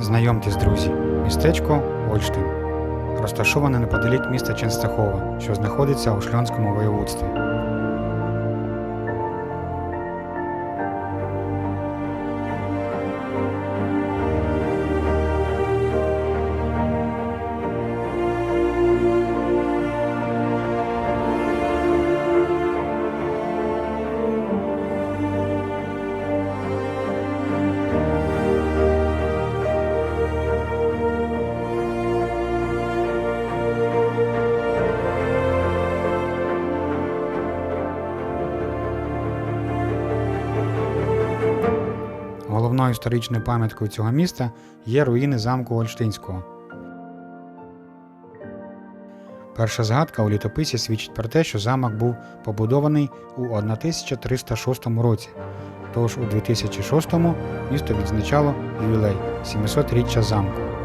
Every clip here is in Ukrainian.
Знайомтесь, друзі, містечко Ольштин, розташоване неподалік міста Ченстахова, що знаходиться у Шльонському воєводстві. Головною історичною пам'яткою цього міста є руїни замку Ольштинського. Перша згадка у літописі свідчить про те, що замок був побудований у 1306 році. Тож у 2006 місто відзначало ювілей 700-річчя замку.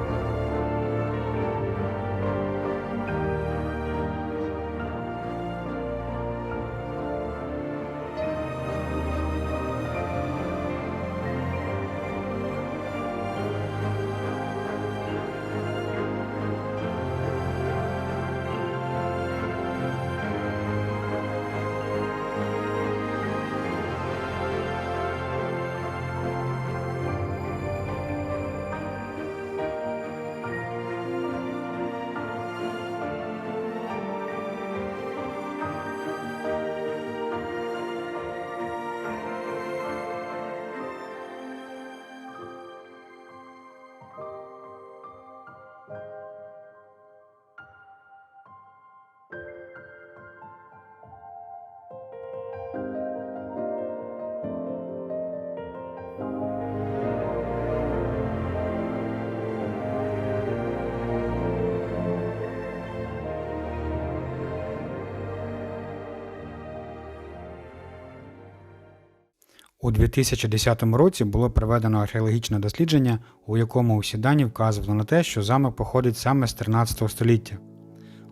У 2010 році було проведено археологічне дослідження, у якому усі дані вказували на те, що замок походить саме з 13 століття.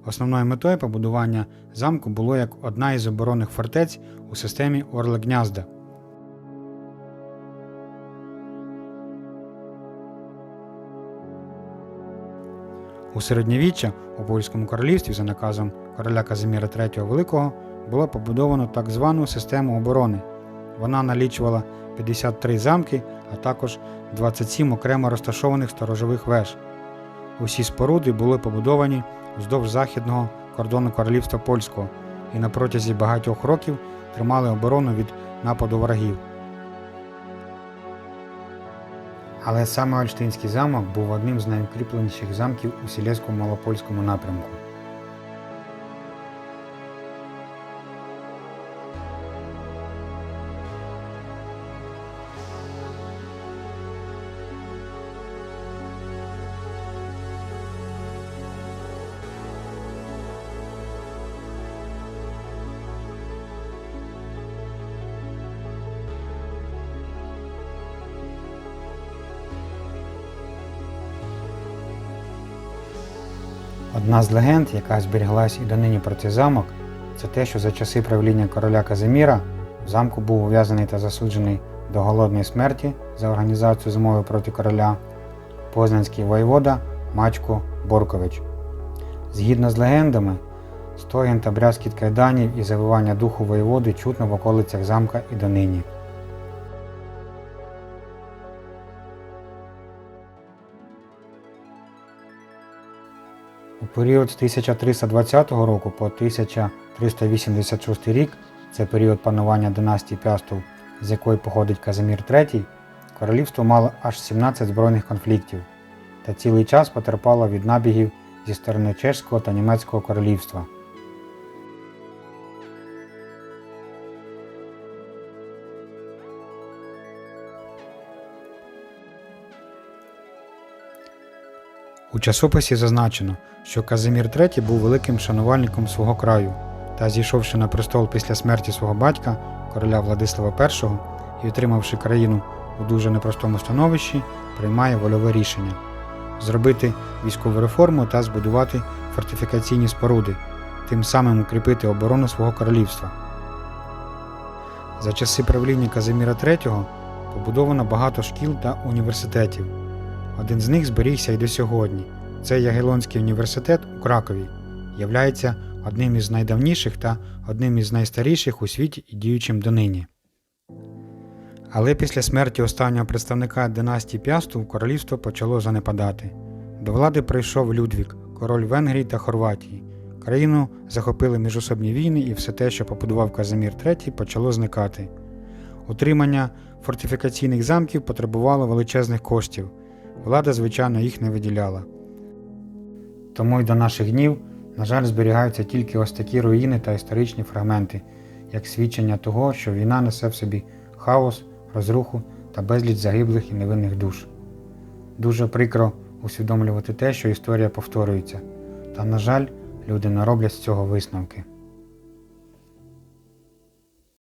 Основною метою побудування замку було як одна із оборонних фортець у системі Орле-Гнязда. У середньовіччя у Польському королівстві за наказом короля Казиміра III Великого було побудовано так звану систему оборони. Вона налічувала 53 замки, а також 27 окремо розташованих сторожових веж. Усі споруди були побудовані вздовж західного кордону королівства польського і на протязі багатьох років тримали оборону від нападу ворогів. Але саме Ольштинський замок був одним з найукріпленіших замків у Сілезькому малопольському напрямку. Одна з легенд, яка зберіглась і донині про цей замок, це те, що за часи правління короля Казиміра в замку був ув'язаний та засуджений до голодної смерті за організацію змови проти короля познанський воєвода Мачко Боркович. Згідно з легендами, стогін та брязкіт кайданів і завивання духу воєводи чутно в околицях замка і донині. У період з 1320 року по 1386 рік, це період панування династії Пястов, з якої походить Казимір III, королівство мало аж 17 збройних конфліктів та цілий час потерпало від набігів зі сторони Чеського та Німецького королівства. У часописі зазначено, що Казимір III був великим шанувальником свого краю та, зійшовши на престол після смерті свого батька, короля Владислава І, і отримавши країну у дуже непростому становищі, приймає вольове рішення зробити військову реформу та збудувати фортифікаційні споруди, тим самим укріпити оборону свого королівства. За часи правління Казиміра III побудовано багато шкіл та університетів. Один з них зберігся й до сьогодні. Це Ягелонський університет у Кракові, являється одним із найдавніших та одним із найстаріших у світі і діючим донині. Але після смерті останнього представника династії Пясту королівство почало занепадати. До влади прийшов Людвік, король Венгрії та Хорватії. Країну захопили міжособні війни, і все те, що побудував Казимір III, почало зникати. Утримання фортифікаційних замків потребувало величезних коштів. Влада, звичайно, їх не виділяла. Тому й до наших днів, на жаль, зберігаються тільки ось такі руїни та історичні фрагменти, як свідчення того, що війна несе в собі хаос, розруху та безліч загиблих і невинних душ. Дуже прикро усвідомлювати те, що історія повторюється, та, на жаль, люди не роблять з цього висновки.